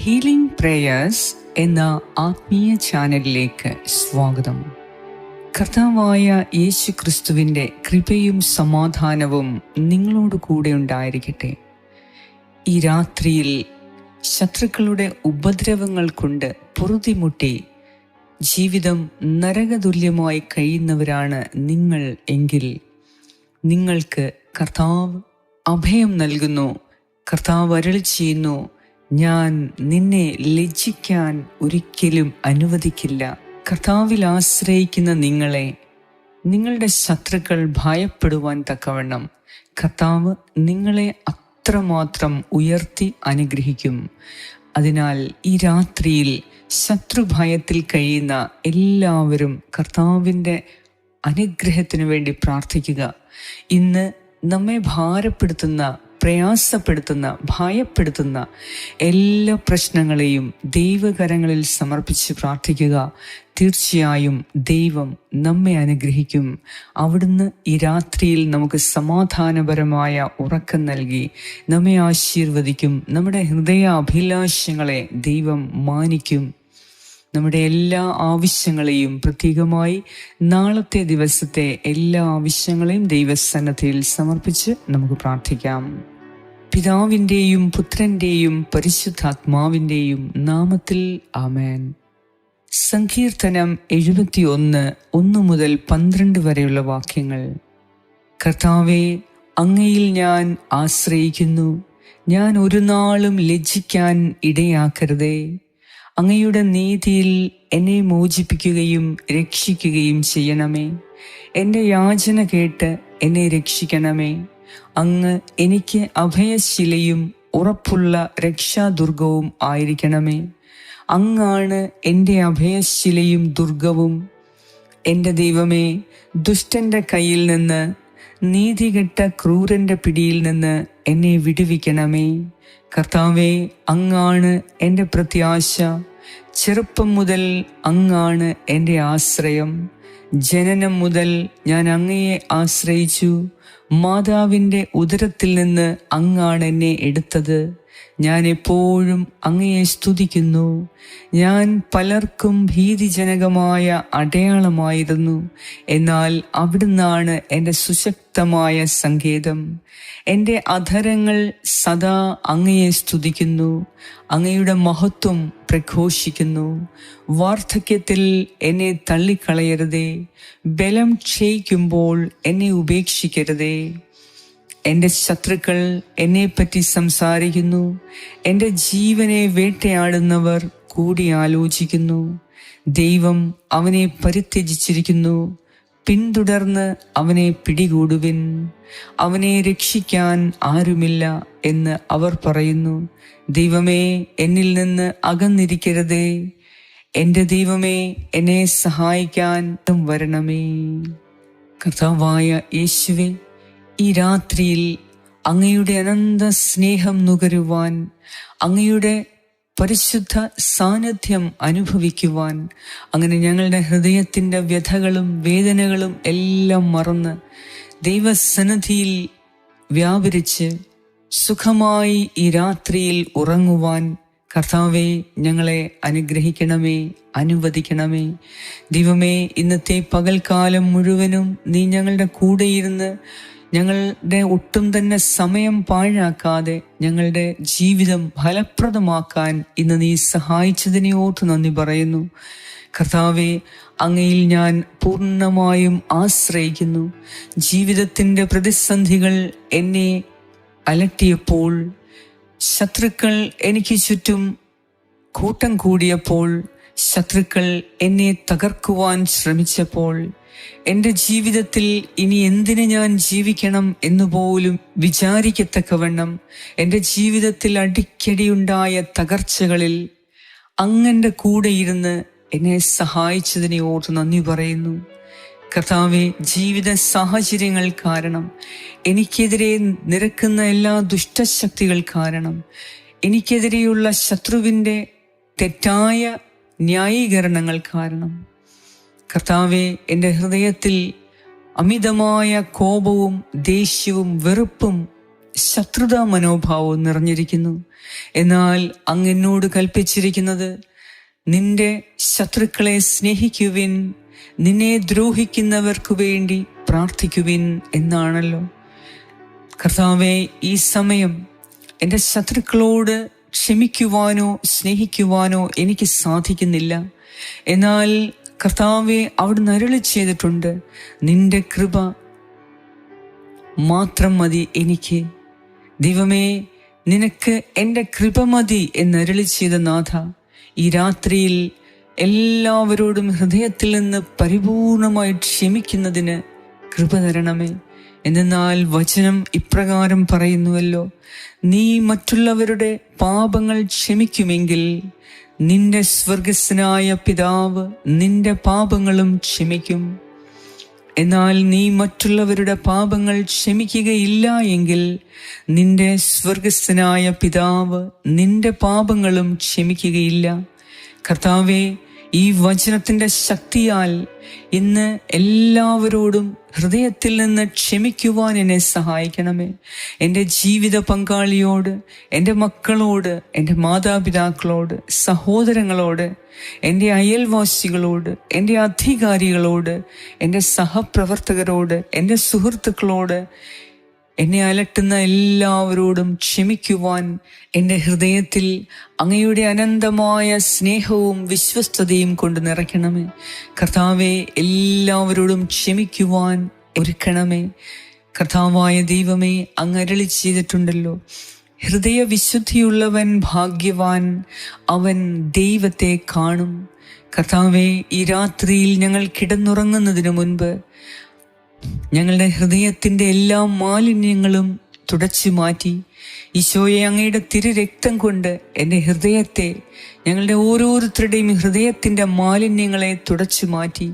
Healing prayers എന്ന ആത്മീയ ചാനലിലേക്ക് സ്വാഗതം. കർത്താവായ യേശു ക്രിസ്തുവിന്റെ കൃപയും സമാധാനവും നിങ്ങളോട് കൂടെ ഉണ്ടായിരിക്കട്ടെ. ഈ രാത്രിയിൽ ശത്രുക്കളുടെ ഉപദ്രവങ്ങൾ കൊണ്ട് പൊറുതിമുട്ടി ജീവിതം നരകതുല്യമായി കഴിയുന്നവരാണ് നിങ്ങൾ എങ്കിൽ നിങ്ങൾക്ക് കർത്താവ് അഭയം നൽകുന്നു കർത്താവ് അരളി ചെയ്യുന്നു ഞാൻ നിന്നെ ലജ്ജിക്കാൻ ഒരിക്കലും അനുവദിക്കില്ല. കർത്താവിൽ ആശ്രയിക്കുന്ന നിങ്ങളെ നിങ്ങളുടെ ശത്രുക്കൾ ഭയപ്പെടുവാൻ തക്കവണ്ണം. കർത്താവ് നിങ്ങളെ അത്രമാത്രം ഉയർത്തി അനുഗ്രഹിക്കും. അതിനാൽ ഈ രാത്രിയിൽ ശത്രുഭയത്തിൽ കഴിയുന്ന എല്ലാവരും കർത്താവിന്റെ അനുഗ്രഹത്തിനു വേണ്ടി പ്രാർത്ഥിക്കുക. ഇന്ന് നമ്മെ ഭാരപ്പെടുത്തുന്ന പ്രയാസപ്പെടുത്തുന്ന ഭയപ്പെടുത്തുന്ന എല്ലാ പ്രശ്നങ്ങളെയും ദൈവകരങ്ങളിൽ സമർപ്പിച്ച് പ്രാർത്ഥിക്കുക. തീർച്ചയായും ദൈവം നമ്മെ അനുഗ്രഹിക്കും. അവിടുന്ന് ഈ രാത്രിയിൽ നമുക്ക് സമാധാനപരമായ ഉറക്കം നൽകി നമ്മെ ആശീർവദിക്കും. നമ്മുടെ ഹൃദയ അഭിലാഷങ്ങളെ ദൈവം മാനിക്കും. നമ്മുടെ എല്ലാ ആവശ്യങ്ങളെയും പ്രത്യേകമായി നാളത്തെ ദിവസത്തെ എല്ലാ ആവശ്യങ്ങളെയും ദൈവസന്നദ്ധയിൽ സമർപ്പിച്ച് നമുക്ക് പ്രാർത്ഥിക്കാം. പിതാവിന്റെയും പുത്രന്റെയും പരിശുദ്ധാത്മാവിന്റെയും നാമത്തിൽ ആമേൻ. സങ്കീർത്തനം എഴുപത്തിയൊന്ന് ഒന്ന് മുതൽ പന്ത്രണ്ട് വരെയുള്ള വാക്യങ്ങൾ. കർത്താവെ അങ്ങയിൽ ഞാൻ ആശ്രയിക്കുന്നു. ഞാൻ ഒരു നാളും ലജ്ജിക്കാൻ ഇടയാക്കരുതേ. അങ്ങയുടെ നീതിയിൽ എന്നെ മോചിപ്പിക്കുകയും രക്ഷിക്കുകയും ചെയ്യണമേ. എന്റെ യാചന കേട്ട് എന്നെ രക്ഷിക്കണമേ. അങ്ങ് എനിക്ക് അഭയശിലയും ഉറപ്പുള്ള രക്ഷാദുർഗവും ആയിരിക്കണമേ. അങ്ങാണ് എന്റെ അഭയശിലയും ദുർഗവും. എന്റെ ദൈവമേ ദുഷ്ടന്റെ കയ്യിൽ നിന്ന് നീതികെട്ട ക്രൂരന്റെ പിടിയിൽ നിന്ന് എന്നെ വിടുവിക്കണമേ. കർത്താവേ അങ്ങാണ് എന്റെ പ്രത്യാശ. ചെറുപ്പം മുതൽ അങ്ങാണ് എന്റെ ആശ്രയം. ജനനം മുതൽ ഞാൻ അങ്ങയെ ആശ്രയിച്ചു. മാതാവിന്റെ ഉദരത്തിൽ നിന്ന് അങ്ങാണ് എന്നെ എടുത്തത്. ഞാൻ എപ്പോഴും അങ്ങയെ സ്തുതിക്കുന്നു. ഞാൻ പലർക്കും ഭീതിജനകമായ അടയാളമായിരുന്നു. എന്നാൽ അവിടുന്നാണ് എന്റെ സുശക്തമായ സങ്കേതം. എന്റെ അധരങ്ങൾ സദാ അങ്ങയെ സ്തുതിക്കുന്നു. അങ്ങയുടെ മഹത്വം പ്രഘോഷിക്കുന്നു. വാർദ്ധക്യത്തിൽ എന്നെ തള്ളിക്കളയരുതേ. ബലം ക്ഷയിക്കുമ്പോൾ എന്നെ ഉപേക്ഷിക്കരുതേ. എന്റെ ശത്രുക്കൾ എന്നെ പറ്റി സംസാരിക്കുന്നു. എന്റെ ജീവനെ വേട്ടയാടുന്നവർ കൂടി ആലോചിക്കുന്നു. ദൈവം അവനെ പരിത്യജിച്ചിരിക്കുന്നു. പിന്തുടർന്ന് അവനെ പിടികൂടുവിൻ. അവനെ രക്ഷിക്കാൻ ആരുമില്ല എന്ന് അവർ പറയുന്നു. ദൈവമേ എന്നിൽ നിന്ന് അകന്നിരിക്കരുതേ. എന്റെ ദൈവമേ എന്നെ സഹായിക്കാൻ വരണമേ. കർത്താവായ യേശുവേ ഈ രാത്രിയിൽ അങ്ങയുടെ അനന്ത സ്നേഹം നുകരുവാൻ അങ്ങയുടെ പരിശുദ്ധ സാന്നിധ്യം അനുഭവിക്കുവാൻ അങ്ങനെ ഞങ്ങളുടെ ഹൃദയത്തിന്റെ വ്യഥകളും വേദനകളും എല്ലാം മറന്ന് ദൈവസന്നിധിയിൽ വ്യാപരിച്ച് സുഖമായി ഈ രാത്രിയിൽ ഉറങ്ങുവാൻ കർത്താവെ ഞങ്ങളെ അനുഗ്രഹിക്കണമേ അനുവദിക്കണമേ. ദൈവമേ ഇന്നത്തെ പകൽക്കാലം മുഴുവനും നീ ഞങ്ങളുടെ കൂടെയിരുന്ന് ഞങ്ങളുടെ ഒട്ടും തന്നെ സമയം പാഴാക്കാതെ ഞങ്ങളുടെ ജീവിതം ഫലപ്രദമാക്കാൻ ഇന്ന് നീ സഹായിച്ചതിനെ ഓർത്ത് നന്ദി പറയുന്നു. കർത്താവെ അങ്ങയിൽ ഞാൻ പൂർണമായും ആശ്രയിക്കുന്നു. ജീവിതത്തിന്റെ പ്രതിസന്ധികൾ എന്നെ അലട്ടിയപ്പോൾ ശത്രുക്കൾ എനിക്ക് ചുറ്റും കൂട്ടം കൂടിയപ്പോൾ ശത്രുക്കൾ എന്നെ തകർക്കുവാൻ ശ്രമിച്ചപ്പോൾ എന്റെ ജീവിതത്തിൽ ഇനി എന്തിനു ഞാൻ ജീവിക്കണം എന്ന് പോലും വിചാരിക്കത്തക്കവണ്ണം എന്റെ ജീവിതത്തിൽ അടിക്കടിയുണ്ടായ തകർച്ചകളിൽ അങ്ങന്റെ കൂടെ ഇരുന്ന് എന്നെ സഹായിച്ചതിനെ ഓർത്ത് നന്ദി പറയുന്നു. കർത്താവെ ജീവിത സാഹചര്യങ്ങൾ കാരണം എനിക്കെതിരെ നിരക്കുന്ന എല്ലാ ദുഷ്ടശക്തികൾ കാരണം എനിക്കെതിരെയുള്ള ശത്രുവിന്റെ തെറ്റായ ന്യായീകരണങ്ങൾ കാരണം കർത്താവെ എന്റെ ഹൃദയത്തിൽ അമിതമായ കോപവും ദേഷ്യവും വെറുപ്പും ശത്രുതാ മനോഭാവവും നിറഞ്ഞിരിക്കുന്നു. എന്നാൽ അങ്ങ് എന്നോട് കൽപ്പിച്ചിരിക്കുന്നത് നിന്റെ ശത്രുക്കളെ സ്നേഹിക്കുവിൻ നിന്നെ ദ്രോഹിക്കുന്നവർക്കു വേണ്ടി പ്രാർത്ഥിക്കുവിൻ എന്നാണല്ലോ. കർത്താവെ ഈ സമയം എന്റെ ശത്രുക്കളോട് ക്ഷമിക്കുവാനോ സ്നേഹിക്കുവാനോ എനിക്ക് സാധിക്കുന്നില്ല. എന്നാൽ കർത്താവെ അവിടുന്ന് അരുളി ചെയ്തിട്ടുണ്ട്. നിന്റെ കൃപ മാത്രം മതി എനിക്ക്. ദൈവമേ നിനക്ക് എന്റെ കൃപ മതി എന്നരുളി ചെയ്ത നാഥ ഈ രാത്രിയിൽ എല്ലാവരോടും ഹൃദയത്തിൽ നിന്ന് പരിപൂർണമായി ക്ഷമിക്കുന്നതിന് കൃപ തരണമേ. എന്നാൽ വചനം ഇപ്രകാരം പറയുന്നുവല്ലോ നീ മറ്റുള്ളവരുടെ പാപങ്ങൾ ക്ഷമിക്കുമെങ്കിൽ നിന്റെ സ്വർഗസ്സനായ പിതാവ് നിന്റെ പാപങ്ങളും ക്ഷമിക്കും. എന്നാൽ നീ മറ്റുള്ളവരുടെ പാപങ്ങൾ ക്ഷമിക്കുകയില്ല എങ്കിൽ നിന്റെ സ്വർഗസ്ഥനായ പിതാവ് നിന്റെ പാപങ്ങളും ക്ഷമിക്കുകയില്ല. കർത്താവെ ഈ വചനത്തിന്റെ ശക്തിയാൽ ഇന്ന് എല്ലാവരോടും ഹൃദയത്തിൽ നിന്ന് ക്ഷമിക്കുവാൻ എന്നെ സഹായിക്കണമേ. എന്റെ ജീവിത പങ്കാളിയോട് എന്റെ മക്കളോട് എന്റെ മാതാപിതാക്കളോട് സഹോദരങ്ങളോട് എന്റെ അയൽവാസികളോട് എന്റെ അധികാരികളോട് എന്റെ സഹപ്രവർത്തകരോട് എന്റെ സുഹൃത്തുക്കളോട് എന്നെ അലട്ടുന്ന എല്ലാവരോടും ക്ഷമിക്കുവാൻ എന്റെ ഹൃദയത്തിൽ അങ്ങയുടെ അനന്തമായ സ്നേഹവും വിശ്വസ്തതയും കൊണ്ട് നിറയ്ക്കണമേ. കർത്താവെ എല്ലാവരോടും ക്ഷമിക്കുവാൻ ഒരുക്കണമേ. കർത്താവായ ദൈവമേ അങ്ങരളി ചെയ്തിട്ടുണ്ടല്ലോ. ഹൃദയ വിശുദ്ധിയുള്ളവൻ ഭാഗ്യവാൻ അവൻ ദൈവത്തെ കാണും. കർത്താവെ ഈ രാത്രിയിൽ ഞങ്ങൾ കിടന്നുറങ്ങുന്നതിന് മുൻപ് ഞങ്ങളുടെ ഹൃദയത്തിന്റെ എല്ലാ മാലിന്യങ്ങളും തുടച്ചു മാറ്റി. ഈശോയെ അങ്ങയുടെ തിരുരക്തം കൊണ്ട് എന്റെ ഹൃദയത്തെ ഞങ്ങളുടെ ഓരോരുത്തരുടെയും ഹൃദയത്തിന്റെ മാലിന്യങ്ങളെ തുടച്ചു മാറ്റി.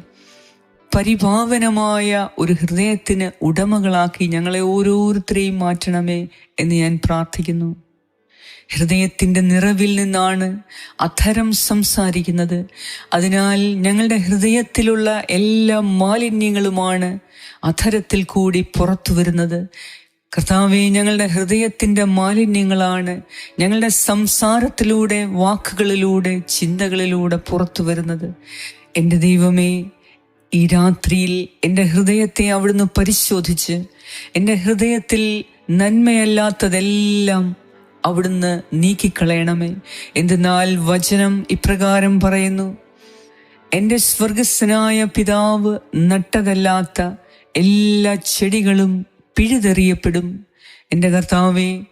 പരിഭാവനമായ ഒരു ഹൃദയത്തിന് ഉടമകളാക്കി ഞങ്ങളെ ഓരോരുത്തരെയും മാറ്റണമേ എന്ന് ഞാൻ പ്രാർത്ഥിക്കുന്നു. ഹൃദയത്തിന്റെ നിറവിൽ നിന്നാണ് അധരം സംസാരിക്കുന്നത്. അതിനാൽ ഞങ്ങളുടെ ഹൃദയത്തിലുള്ള എല്ലാ മാലിന്യങ്ങളുമാണ് അധരത്തിൽ കൂടി പുറത്തു വരുന്നത്. കർത്താവെ ഞങ്ങളുടെ ഹൃദയത്തിന്റെ മാലിന്യങ്ങളാണ്. ഞങ്ങളുടെ സംസാരത്തിലൂടെ വാക്കുകളിലൂടെ ചിന്തകളിലൂടെ പുറത്തു വരുന്നത്. എന്റെ ദൈവമേ ഈ രാത്രിയിൽ എന്റെ ഹൃദയത്തെ അവിടുന്ന് പരിശോധിച്ച് എന്റെ ഹൃദയത്തിൽ നന്മയല്ലാത്തതെല്ലാം അവിടുന്ന് നീക്കിക്കളയണമേ. എന്തെന്നാൽ വചനം ഇപ്രകാരം പറയുന്നു. എന്റെ സ്വർഗസ്സനായ പിതാവ് നട്ടതല്ലാത്ത എല്ലാ ചെടികളും പിഴുതെറിയപ്പെടും. എന്റെ കർത്താവേ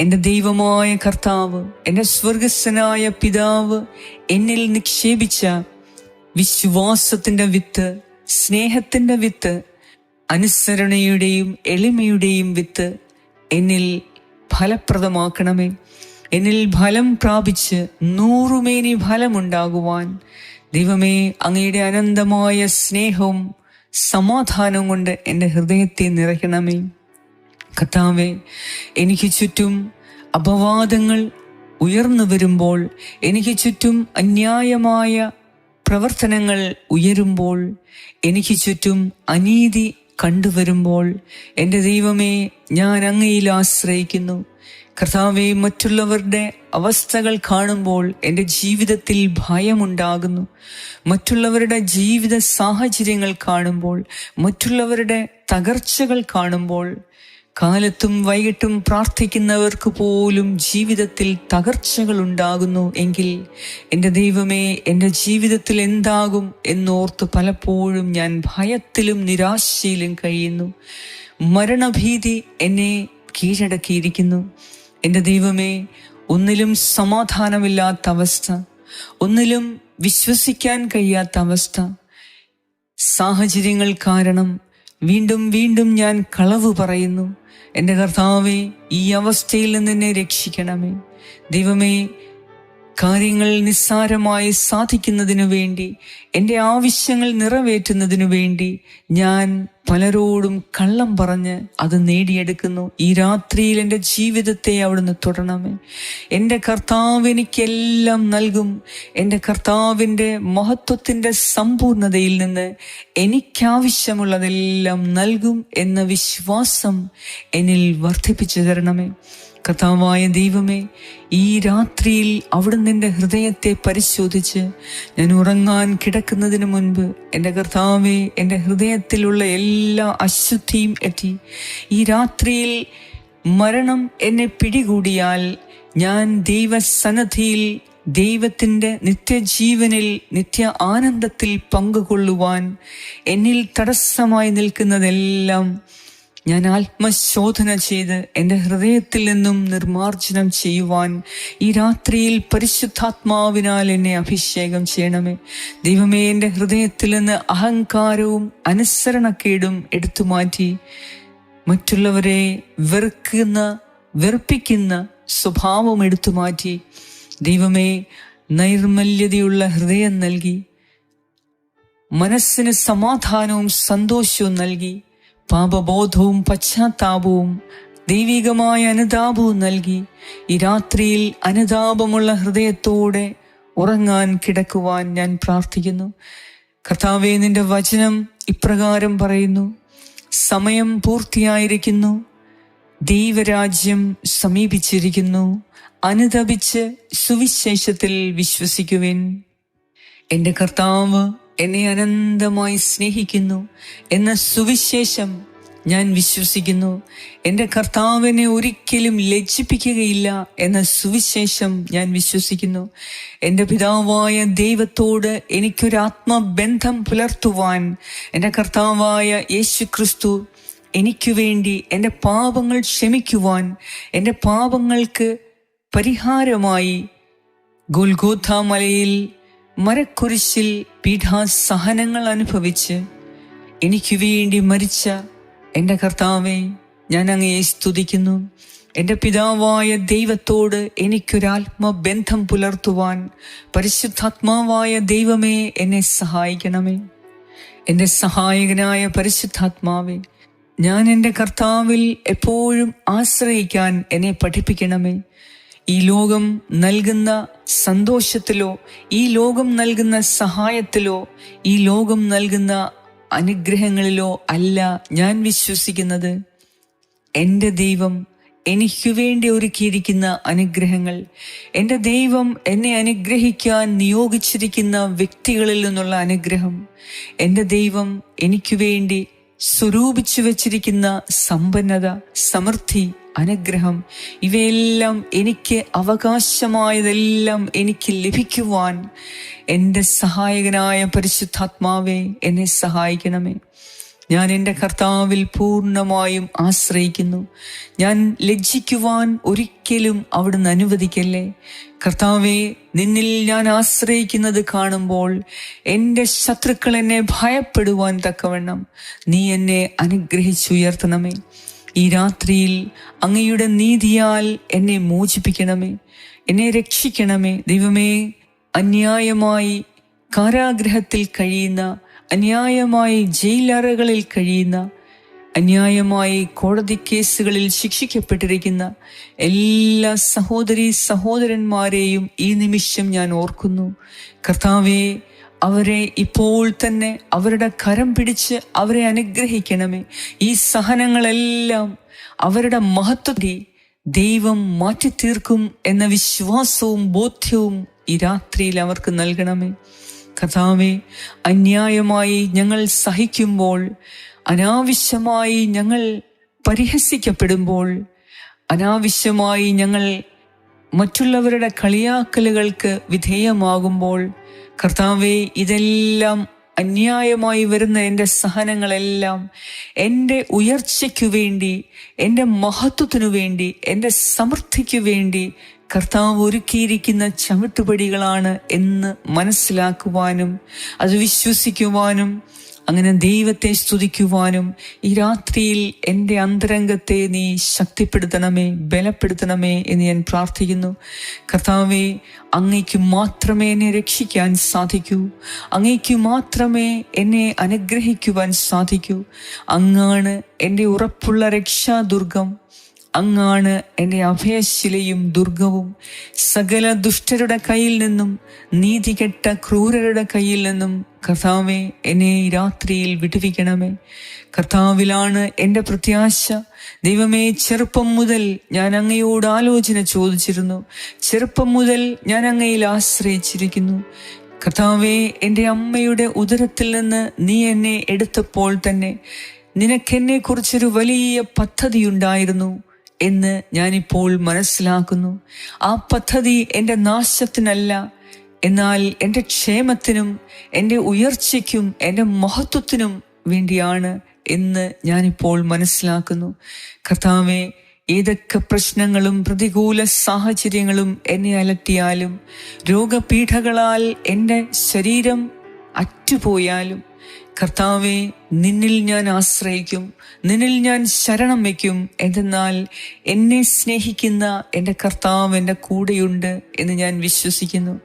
എന്റെ ദൈവമായ കർത്താവ് എന്റെ സ്വർഗസ്സനായ പിതാവ് എന്നിൽ നിക്ഷേപിച്ച വിശ്വാസത്തിന്റെ വിത്ത് സ്നേഹത്തിന്റെ വിത്ത് അനുസരണയുടെയും എളിമയുടെയും വിത്ത് എന്നിൽ ഫലപ്രദമാക്കണമേ. എന്നിൽ ഫലം പ്രാപിച്ച് നൂറുമേനി ഫലമുണ്ടാകുവാൻ ദൈവമേ അങ്ങയുടെ അനന്തമായ സ്നേഹവും സമാധാനവും കൊണ്ട് എന്റെ ഹൃദയത്തെ നിറയ്ക്കണമേ. കർത്താവെ എനിക്ക് ചുറ്റും അപവാദങ്ങൾ ഉയർന്നു വരുമ്പോൾ എനിക്ക് ചുറ്റും അന്യായമായ പ്രവർത്തനങ്ങൾ ഉയരുമ്പോൾ എനിക്ക് ചുറ്റും അനീതി കണ്ടുവരുമ്പോൾ എന്റെ ദൈവമേ ഞാൻ അങ്ങയിൽ ആശ്രയിക്കുന്നു. കർത്താവെ മറ്റുള്ളവരുടെ അവസ്ഥകൾ കാണുമ്പോൾ എന്റെ ജീവിതത്തിൽ ഭയമുണ്ടാകുന്നു. മറ്റുള്ളവരുടെ ജീവിത സാഹചര്യങ്ങൾ കാണുമ്പോൾ മറ്റുള്ളവരുടെ തകർച്ചകൾ കാണുമ്പോൾ കാലത്തും വൈകിട്ടും പ്രാർത്ഥിക്കുന്നവർക്ക് പോലും ജീവിതത്തിൽ തകർച്ചകൾ ഉണ്ടാകുന്നു എങ്കിൽ എന്റെ ദൈവമേ എന്റെ ജീവിതത്തിൽ എന്താകും എന്നോർത്ത് പലപ്പോഴും ഞാൻ ഭയത്തിലും നിരാശയിലും കഴിയുന്നു. മരണഭീതി എന്നെ കീഴടക്കിയിരിക്കുന്നു. എന്റെ ദൈവമേ ഒന്നിലും സമാധാനമില്ലാത്ത അവസ്ഥ ഒന്നിലും വിശ്വസിക്കാൻ കഴിയാത്ത അവസ്ഥ. സാഹചര്യങ്ങൾ കാരണം വീണ്ടും വീണ്ടും ഞാൻ കളവ് പറയുന്നു. എന്റെ കർത്താവെ ഈ അവസ്ഥയിൽ നിന്ന് എന്നെ രക്ഷിക്കണമേ. ദൈവമേ കാര്യങ്ങൾ നിസ്സാരമായി സാധിക്കുന്നതിനു വേണ്ടി എന്റെ ആവശ്യങ്ങൾ നിറവേറ്റുന്നതിനു വേണ്ടി ഞാൻ പലരോടും കള്ളം പറഞ്ഞ് അത് നേടിയെടുക്കുന്നു. ഈ രാത്രിയിൽ എന്റെ ജീവിതത്തെ അവിടുന്ന് തുടരണമേ. എന്റെ കർത്താവ് എനിക്കെല്ലാം നൽകും. എന്റെ കർത്താവിന്റെ മഹത്വത്തിന്റെ സമ്പൂർണതയിൽ നിന്ന് എനിക്കാവശ്യമുള്ളതെല്ലാം നൽകും എന്ന വിശ്വാസം എന്നിൽ വർദ്ധിപ്പിച്ചു തരണമേ. കഥാവായ ദൈവമേ ഈ രാത്രിയിൽ അവിടുന്ന് എന്റെ ഹൃദയത്തെ പരിശോധിച്ച് ഞാൻ ഉറങ്ങാൻ കിടക്കുന്നതിന് മുൻപ് എന്റെ കർത്താവെ എന്റെ ഹൃദയത്തിലുള്ള എല്ലാ അശുദ്ധിയും എത്തി. ഈ രാത്രിയിൽ മരണം എന്നെ പിടികൂടിയാൽ ഞാൻ ദൈവസന്നദ്ധിയിൽ ദൈവത്തിന്റെ നിത്യജീവനിൽ നിത്യ ആനന്ദത്തിൽ പങ്കുകൊള്ളുവാൻ എന്നിൽ തടസ്സമായി നിൽക്കുന്നതെല്ലാം ഞാൻ ആത്മശോധന ചെയ്ത് എന്റെ ഹൃദയത്തിൽ നിന്നും നിർമാർജനം ചെയ്യുവാൻ ഈ രാത്രിയിൽ പരിശുദ്ധാത്മാവിനാൽ എന്നെ അഭിഷേകം ചെയ്യണമേ. ദൈവമേ എന്റെ ഹൃദയത്തിൽ നിന്ന് അഹങ്കാരവും അനുസരണക്കേടും എടുത്തു മാറ്റി മറ്റുള്ളവരെ വെറുക്കുന്ന വെറുപ്പിക്കുന്ന സ്വഭാവം എടുത്തു മാറ്റി ദൈവമേ നൈർമല്യതയുള്ള ഹൃദയം നൽകി മനസ്സിന് സമാധാനവും സന്തോഷവും നൽകി പാപബോധവും പശ്ചാത്താപവും ദൈവികമായ അനുതാപവും നൽകി ഈ രാത്രിയിൽ അനുതാപമുള്ള ഹൃദയത്തോടെ ഉറങ്ങാൻ കിടക്കുവാൻ ഞാൻ പ്രാർത്ഥിക്കുന്നു. കർത്താവെ നിന്റെ വചനം ഇപ്രകാരം പറയുന്നു. സമയം പൂർത്തിയായിരിക്കുന്നു. ദൈവരാജ്യം സമീപിച്ചിരിക്കുന്നു. അനുതപിച്ച് സുവിശേഷത്തിൽ വിശ്വസിക്കുവിൻ. എന്റെ കർത്താവ് എന്നെ അനന്തമായി സ്നേഹിക്കുന്നു. എന്ന സുവിശേഷം ഞാൻ വിശ്വസിക്കുന്നു. എന്റെ കർത്താവിനെ ഒരിക്കലും ലജ്ജിപ്പിക്കുകയില്ല എന്ന സുവിശേഷം ഞാൻ വിശ്വസിക്കുന്നു. എന്റെ പിതാവായ ദൈവത്തോട് എനിക്കൊരു ആത്മബന്ധം പുലർത്തുവാൻ എന്റെ കർത്താവായ യേശു ക്രിസ്തു എനിക്ക് വേണ്ടി എന്റെ പാപങ്ങൾ ക്ഷമിക്കുവാൻ എന്റെ പാപങ്ങൾക്ക് പരിഹാരമായി ഗുൽഗോഥ മലയിൽ മരക്കുരിശിൽ പീഠാസഹനങ്ങൾ അനുഭവിച്ച് എനിക്ക് വേണ്ടി മരിച്ച എന്റെ കർത്താവെ ഞാൻ അങ്ങയെ സ്തുതിക്കുന്നു. എന്റെ പിതാവായ ദൈവത്തോട് എനിക്കൊരാത്മബന്ധം പുലർത്തുവാൻ പരിശുദ്ധാത്മാവായ ദൈവമേ എന്നെ സഹായിക്കണമേ. എന്റെ സഹായകനായ പരിശുദ്ധാത്മാവെ ഞാൻ എന്റെ കർത്താവിൽ എപ്പോഴും ആശ്രയിക്കാൻ എന്നെ പഠിപ്പിക്കണമേ. ഈ ലോകം നൽകുന്ന സന്തോഷത്തിലോ ഈ ലോകം നൽകുന്ന സഹായത്തിലോ ഈ ലോകം നൽകുന്ന അനുഗ്രഹങ്ങളിലോ അല്ല ഞാൻ വിശ്വസിക്കുന്നത്. എന്റെ ദൈവം എനിക്ക് വേണ്ടി ഒരുക്കിയിരിക്കുന്ന അനുഗ്രഹങ്ങൾ എന്റെ ദൈവം എന്നെ അനുഗ്രഹിക്കാൻ നിയോഗിച്ചിരിക്കുന്ന വ്യക്തികളിൽ നിന്നുള്ള അനുഗ്രഹം എന്റെ ദൈവം എനിക്ക് വേണ്ടി സ്വരൂപിച്ചു വച്ചിരിക്കുന്ന സമ്പന്നത സമൃദ്ധി അനുഗ്രഹം. ഇവയെല്ലാം എനിക്ക് അവകാശമായതെല്ലാം എനിക്ക് ലഭിക്കുവാൻ എന്റെ സഹായകനായ പരിശുദ്ധാത്മാവെ എന്നെ സഹായിക്കണമേ. ഞാൻ എന്റെ കർത്താവിൽ പൂർണമായും ആശ്രയിക്കുന്നു. ഞാൻ ലജ്ജിക്കുവാൻ ഒരിക്കലും അവിടുന്ന് അനുവദിക്കല്ലേ. കർത്താവെ നിന്നിൽ ഞാൻ ആശ്രയിക്കുന്നത് കാണുമ്പോൾ എന്റെ ശത്രുക്കൾ എന്നെ ഭയപ്പെടുവാൻ തക്കവണ്ണം നീ എന്നെ അനുഗ്രഹിച്ചുയർത്തണമേ. ഈ രാത്രിയിൽ അങ്ങയുടെ നീതിയാൽ എന്നെ മോചിപ്പിക്കണമേ എന്നെ രക്ഷിക്കണമേ. ദൈവമേ അന്യായമായി കാരാഗ്രഹത്തിൽ കഴിയുന്ന അന്യായമായി ജയിലറകളിൽ കഴിയുന്ന അന്യായമായി കോടതി കേസുകളിൽ ശിക്ഷിക്കപ്പെട്ടിരിക്കുന്ന എല്ലാ സഹോദരി സഹോദരന്മാരെയും ഈ നിമിഷം ഞാൻ ഓർക്കുന്നു. കർത്താവെ അവരെ ഇപ്പോൾ തന്നെ അവരുടെ കരം പിടിച്ച് അവരെ അനുഗ്രഹിക്കണമേ. ഈ സഹനങ്ങളെല്ലാം അവരുടെ മഹത്വത്തെ ദൈവം മാറ്റി തീർക്കും എന്ന വിശ്വാസവും ബോധ്യവും ഈ രാത്രിയിൽ അവർക്ക് നൽകണമേ. കഥാവെ അന്യായമായി ഞങ്ങൾ സഹിക്കുമ്പോൾ അനാവശ്യമായി ഞങ്ങൾ പരിഹസിക്കപ്പെടുമ്പോൾ അനാവശ്യമായി ഞങ്ങൾ മറ്റുള്ളവരുടെ കളിയാക്കലുകൾക്ക് വിധേയമാകുമ്പോൾ കർത്താവെ ഇതെല്ലാം അന്യായമായി വരുന്ന എന്റെ സഹനങ്ങളെല്ലാം എന്റെ ഉയർച്ചയ്ക്കു വേണ്ടി എന്റെ മഹത്വത്തിനു വേണ്ടി എന്റെ സമൃദ്ധിക്കു വേണ്ടി കർത്താവ് ഒരുക്കിയിരിക്കുന്ന ചവിട്ടുപടികളാണ് എന്ന് മനസ്സിലാക്കുവാനും അത് വിശ്വസിക്കുവാനും അങ്ങനെ ദൈവത്തെ സ്തുതിക്കുവാനും ഈ രാത്രിയിൽ എന്റെ അന്തരംഗത്തെ നീ ശക്തിപ്പെടുത്തണമേ ബലപ്പെടുത്തണമേ എന്ന് ഞാൻ പ്രാർത്ഥിക്കുന്നു. കർത്താവെ അങ്ങയ്ക്ക് മാത്രമേ എന്നെ രക്ഷിക്കാൻ സാധിക്കൂ. അങ്ങയ്ക്ക് മാത്രമേ എന്നെ അനുഗ്രഹിക്കുവാൻ സാധിക്കൂ. അങ്ങാണ് എന്റെ ഉറപ്പുള്ള രക്ഷാദുർഗം. അങ്ങാണ് എന്റെ അഭയശിലയും ദുർഗവും. സകല ദുഷ്ടരുടെ കയ്യിൽ നിന്നും നീതികെട്ട ക്രൂരരുടെ കയ്യിൽ നിന്നും കർത്താവെ എന്നെ ഈ രാത്രിയിൽ വിടുവിക്കണമേ. കർത്താവിലാണ് എന്റെ പ്രത്യാശ. ദൈവമേ ചെറുപ്പം മുതൽ ഞാൻ അങ്ങയോട് ആലോചന ചോദിച്ചിരുന്നു. ചെറുപ്പം മുതൽ ഞാൻ അങ്ങയിൽ ആശ്രയിച്ചിരിക്കുന്നു. കർത്താവെ എന്റെ അമ്മയുടെ ഉദരത്തിൽ നിന്ന് നീ എന്നെ എടുത്തപ്പോൾ തന്നെ നിനക്കെന്നെ കുറിച്ചൊരു വലിയ പദ്ധതി ഉണ്ടായിരുന്നു എന്ന് ഞാനിപ്പോൾ മനസ്സിലാക്കുന്നു. ആ പദ്ധതി എന്റെ നാശത്തിനല്ല എന്നാൽ എന്റെ ക്ഷേമത്തിനും എന്റെ ഉയർച്ചയ്ക്കും എന്റെ മഹത്വത്തിനും വേണ്ടിയാണ് എന്ന് ഞാനിപ്പോൾ മനസ്സിലാക്കുന്നു. കർത്താവെ ഏതൊക്കെ പ്രശ്നങ്ങളും പ്രതികൂല സാഹചര്യങ്ങളും എന്നെ അലട്ടിയാലും രോഗപീഠകളാൽ എന്റെ ശരീരം അറ്റുപോയാലും കർത്താവെ നിന്നിൽ ഞാൻ ആശ്രയിക്കും നിന്നിൽ ഞാൻ ശരണം വയ്ക്കും. എന്തെന്നാൽ എന്നെ സ്നേഹിക്കുന്ന എന്റെ കർത്താവ് എന്റെ കൂടെയുണ്ട് എന്ന് ഞാൻ വിശ്വസിക്കുന്നു.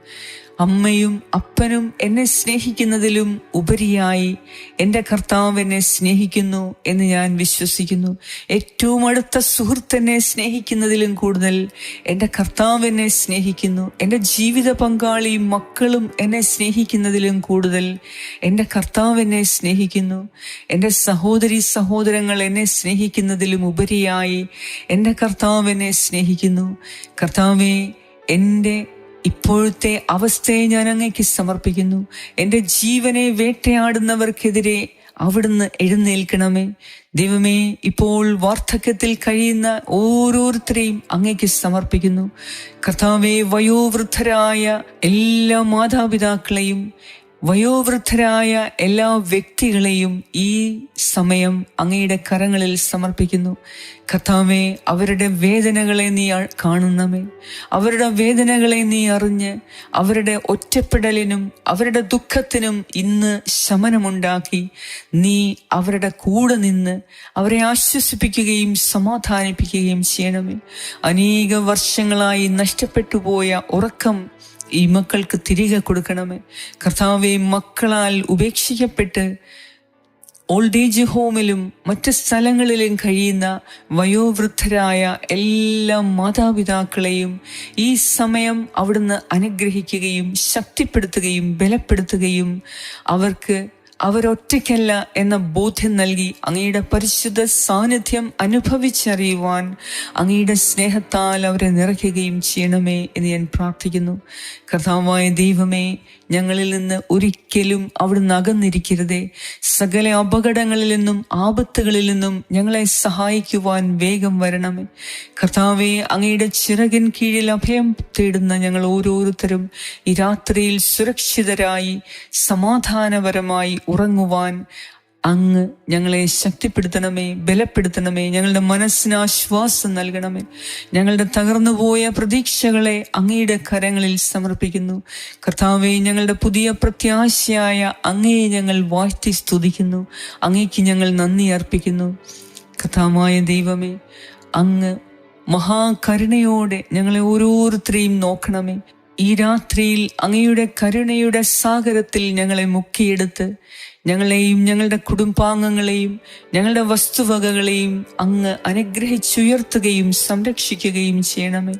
അമ്മയും അപ്പനും എന്നെ സ്നേഹിക്കുന്നതിലും ഉപരിയായി എന്റെ കർത്താവ് എന്നെ സ്നേഹിക്കുന്നു എന്ന് ഞാൻ വിശ്വസിക്കുന്നു. ഏറ്റവും അടുത്ത സുഹൃത്ത് എന്നെ സ്നേഹിക്കുന്നതിലും കൂടുതൽ എന്റെ കർത്താവ് എന്നെ സ്നേഹിക്കുന്നു. എന്റെ ജീവിത പങ്കാളിയും മക്കളും എന്നെ സ്നേഹിക്കുന്നതിലും കൂടുതൽ എന്റെ കർത്താവ് എന്നെ സ്നേഹിക്കുന്നു. എന്റെ സഹോദരി സഹോദരങ്ങൾ എന്നെ സ്നേഹിക്കുന്നതിലും ഉപരിയായി എന്റെ കർത്താവ് എന്നെ സ്നേഹിക്കുന്നു. കർത്താവെ എന്റെ ഇപ്പോഴത്തെ അവസ്ഥയെ ഞാൻ അങ്ങേക്ക് സമർപ്പിക്കുന്നു. എന്റെ ജീവനെ വേട്ടയാടുന്നവർക്കെതിരെ അവിടുന്ന് എഴുന്നേൽക്കണമേ. ദൈവമേ ഇപ്പോൾ വാർദ്ധക്യത്തിൽ കഴിയുന്ന ഓരോരുത്തരെയും അങ്ങേക്ക് സമർപ്പിക്കുന്നു. കർത്താവെ വയോവൃദ്ധരായ എല്ലാ മാതാപിതാക്കളെയും വയോവൃദ്ധരായ എല്ലാ വ്യക്തികളെയും ഈ സമയം അങ്ങയുടെ കരങ്ങളിൽ സമർപ്പിക്കുന്നു. കഥാമേ അവരുടെ വേദനകളെ നീ കാണുന്നമേ. അവരുടെ വേദനകളെ നീ അറിഞ്ഞ് അവരുടെ ഒറ്റപ്പെടലിനും അവരുടെ ദുഃഖത്തിനും ഇന്ന് ശമനമുണ്ടാക്കി നീ അവരുടെ കൂടെ നിന്ന് അവരെ ആശ്വസിപ്പിക്കുകയും സമാധാനിപ്പിക്കുകയും ചെയ്യണമേ. അനേക വർഷങ്ങളായി നഷ്ടപ്പെട്ടു പോയ ഉറക്കം ഈ മക്കൾക്ക് തിരികെ കൊടുക്കണമേ. കർത്താവെ മക്കളാൽ ഉപേക്ഷിക്കപ്പെട്ട് ഓൾഡ് ഏജ് ഹോമിലും മറ്റ് സ്ഥലങ്ങളിലും കഴിയുന്ന വയോവൃദ്ധരായ എല്ലാ മാതാപിതാക്കളെയും ഈ സമയം അവിടുന്ന് അനുഗ്രഹിക്കുകയും ശക്തിപ്പെടുത്തുകയും ബലപ്പെടുത്തുകയും അവർക്ക് അവരൊറ്റയ്ക്കല്ല എന്ന ബോധ്യം നൽകി അങ്ങയുടെ പരിശുദ്ധ സാന്നിധ്യം അനുഭവിച്ചറിയുവാൻ അങ്ങയുടെ സ്നേഹത്താൽ അവരെ നിറയ്ക്കുകയും ചെയ്യണമേ എന്ന് ഞാൻ പ്രാർത്ഥിക്കുന്നു. കർത്താവായ ദൈവമേ ഞങ്ങളിൽ നിന്ന് ഒരിക്കലും അവിടുന്ന് അകന്നിരിക്കരുതേ. സകല അപകടങ്ങളിൽ നിന്നും ആപത്തുകളിൽ നിന്നും ഞങ്ങളെ സഹായിക്കുവാൻ വേഗം വരണമേ. കർത്താവെ അങ്ങയുടെ ചിറകിൻ കീഴിൽ അഭയം തേടുന്ന ഞങ്ങൾ ഓരോരുത്തരും ഈ രാത്രിയിൽ സുരക്ഷിതരായി സമാധാനപരമായി ഉറങ്ങുവാൻ അങ്ങ് ഞങ്ങളെ ശക്തിപ്പെടുത്തണമേ ബലപ്പെടുത്തണമേ ഞങ്ങളുടെ മനസ്സിന് ആശ്വാസം നൽകണമേ. ഞങ്ങളുടെ തകർന്നുപോയ പ്രതീക്ഷകളെ അങ്ങയുടെ കരങ്ങളിൽ സമർപ്പിക്കുന്നു. കർത്താവെ ഞങ്ങളുടെ പുതിയ പ്രത്യാശയായ അങ്ങയെ ഞങ്ങൾ വാഴ്ത്തി സ്തുതിക്കുന്നു. അങ്ങയ്ക്ക് ഞങ്ങൾ നന്ദി അർപ്പിക്കുന്നു. കഥാമായ ദൈവമേ അങ്ങ് മഹാകരുണയോടെ ഞങ്ങളെ ഓരോരുത്തരെയും നോക്കണമേ. ഈ രാത്രിയിൽ അങ്ങയുടെ കരുണയുടെ സാഗരത്തിൽ ഞങ്ങളെ മുക്കിയെടുത്ത് ഞങ്ങളെയും ഞങ്ങളുടെ കുടുംബാംഗങ്ങളെയും ഞങ്ങളുടെ വസ്തുവകകളെയും അങ്ങ് അനുഗ്രഹിച്ചുയർത്തുകയും സംരക്ഷിക്കുകയും ചെയ്യണമേ.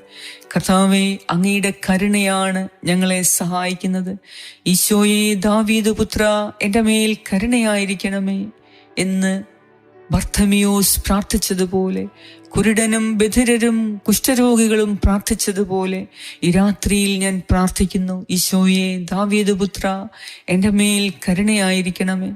കർത്താവേ അങ്ങയുടെ കരുണയാണ് ഞങ്ങളെ സഹായിക്കുന്നത്. ഈശോയെ ദാവീദ് പുത്ര എന്റെ മേൽ കരുണയായിരിക്കണമേ എന്ന് ബർത്തമിയോസ് പ്രാർത്ഥിച്ചതുപോലെ കുരുടനും ബധിരരും കുഷ്ഠരോഗികളും പ്രാർത്ഥിച്ചതുപോലെ ഈ രാത്രിയിൽ ഞാൻ പ്രാർത്ഥിക്കുന്നു ഈശോയെ ദാവീദ് പുത്ര എന്റെ മേൽ കരുണയായിരിക്കണമേ.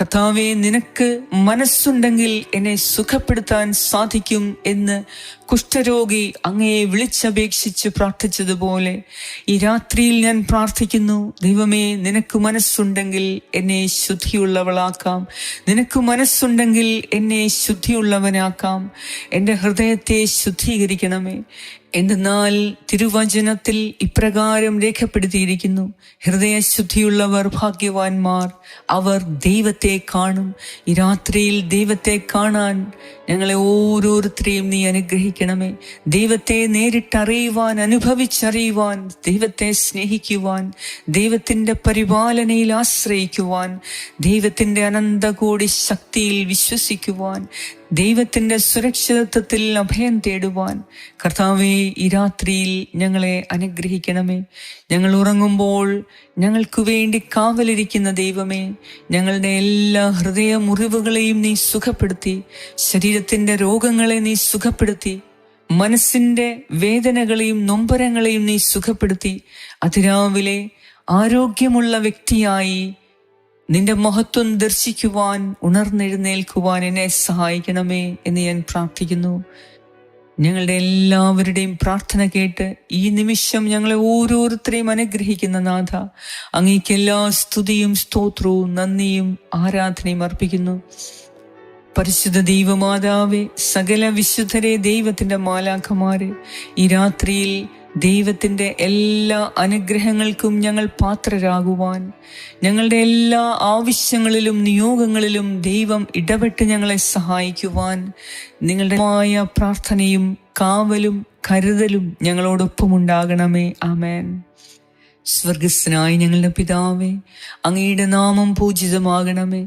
കർത്താവെ നിനക്ക് മനസ്സുണ്ടെങ്കിൽ എന്നെ സുഖപ്പെടുത്താൻ സാധിക്കും എന്ന് കുഷ്ഠരോഗി അങ്ങയെ വിളിച്ചപേക്ഷിച്ച് പ്രാർത്ഥിച്ചതുപോലെ ഈ രാത്രിയിൽ ഞാൻ പ്രാർത്ഥിക്കുന്നു ദൈവമേ നിനക്ക് മനസ്സുണ്ടെങ്കിൽ എന്നെ ശുദ്ധിയുള്ളവളാക്കാം. നിനക്ക് മനസ്സുണ്ടെങ്കിൽ എന്നെ ശുദ്ധിയുള്ളവനാക്കാം. എന്റെ ഹൃദയത്തെ ശുദ്ധീകരിക്കണമേ. എന്തെന്നാൽ തിരുവചനത്തിൽ ഇപ്രകാരം രേഖപ്പെടുത്തിയിരിക്കുന്നു. ഹൃദയശുദ്ധിയുള്ളവർ ഭാഗ്യവാന്മാർ. അവർ ദൈവത്തെ കാണും. ഈ രാത്രിയിൽ ദൈവത്തെ കാണാൻ ഞങ്ങളെ ഓരോരുത്തരെയും നീ അനുഗ്രഹിക്കണമേ. ദൈവത്തെ നേരിട്ടറിയുവാൻ അനുഭവിച്ചറിയുവാൻ ദൈവത്തെ സ്നേഹിക്കുവാൻ ദൈവത്തിന്റെ പരിപാലനയിൽ ആശ്രയിക്കുവാൻ ദൈവത്തിന്റെ അനന്തകോടി ശക്തിയിൽ വിശ്വസിക്കുവാൻ ദൈവത്തിന്റെ സുരക്ഷിതത്വത്തിൽ അഭയം തേടുവാൻ. കർത്താവെ ഈ രാത്രിയിൽ ഞങ്ങളെ അനുഗ്രഹിക്കണമേ. ഞങ്ങൾ ഉറങ്ങുമ്പോൾ ഞങ്ങൾക്ക് വേണ്ടി കാവലിരിക്കുന്ന ദൈവമേ ഞങ്ങളുടെ എല്ലാ ഹൃദയ മുറിവുകളെയും നീ സുഖപ്പെടുത്തി. ശരീരത്തിന്റെ രോഗങ്ങളെ നീ സുഖപ്പെടുത്തി മനസ്സിന്റെ വേദനകളെയും നൊമ്പരങ്ങളെയും നീ സുഖപ്പെടുത്തി അതിരാവിലെ ആരോഗ്യമുള്ള വ്യക്തിയായി നിന്റെ മഹത്വം ദർശിക്കുവാൻ ഉണർന്നെഴുന്നേൽക്കുവാൻ എന്നെ സഹായിക്കണമേ എന്ന് ഞാൻ പ്രാർത്ഥിക്കുന്നു. ഞങ്ങളുടെ എല്ലാവരുടെയും പ്രാർത്ഥന കേട്ട് ഈ നിമിഷം ഞങ്ങളെ ഓരോരുത്തരെയും അനുഗ്രഹിക്കുന്ന നാഥ അങ്ങേക്ക് എല്ലാ സ്തുതിയും സ്തോത്രവും നന്ദിയും ആരാധനയും അർപ്പിക്കുന്നു. പരിശുദ്ധ ദൈവമാതാവെ സകല വിശുദ്ധരെ ദൈവത്തിന്റെ മാലാഖമാരെ ഈ രാത്രിയിൽ ദൈവത്തിന്റെ എല്ലാ അനുഗ്രഹങ്ങൾക്കും ഞങ്ങൾ പാത്രരാകുവാൻ ഞങ്ങളുടെ എല്ലാ ആവശ്യങ്ങളിലും നിയോഗങ്ങളിലും ദൈവം ഇടപെട്ട് ഞങ്ങളെ സഹായിക്കുവാൻ നിങ്ങളുടെ പ്രാർത്ഥനയും കാവലും കരുതലും ഞങ്ങളോടൊപ്പമുണ്ടാകണമേ. ആമേൻ. സ്വർഗസ്നായി ഞങ്ങളുടെ പിതാവേ അങ്ങയുടെ നാമം പൂജിതമാകണമേ.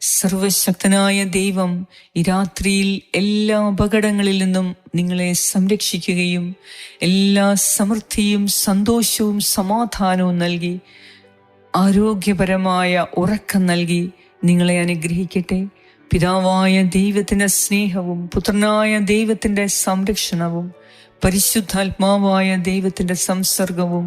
സർവശക്തനായ ദൈവം ഈ രാത്രിയിൽ എല്ലാ അപകടങ്ങളിൽ നിന്നും നിങ്ങളെ സംരക്ഷിക്കുകയും എല്ലാ സമൃദ്ധിയും സന്തോഷവും സമാധാനവും നൽകി ആരോഗ്യപരമായ ഉറക്കം നൽകി നിങ്ങളെ അനുഗ്രഹിക്കട്ടെ. പിതാവായ ദൈവത്തിന്റെ സ്നേഹവും പുത്രനായ ദൈവത്തിന്റെ സംരക്ഷണവും പരിശുദ്ധാത്മാവായ ദൈവത്തിന്റെ സംസർഗവും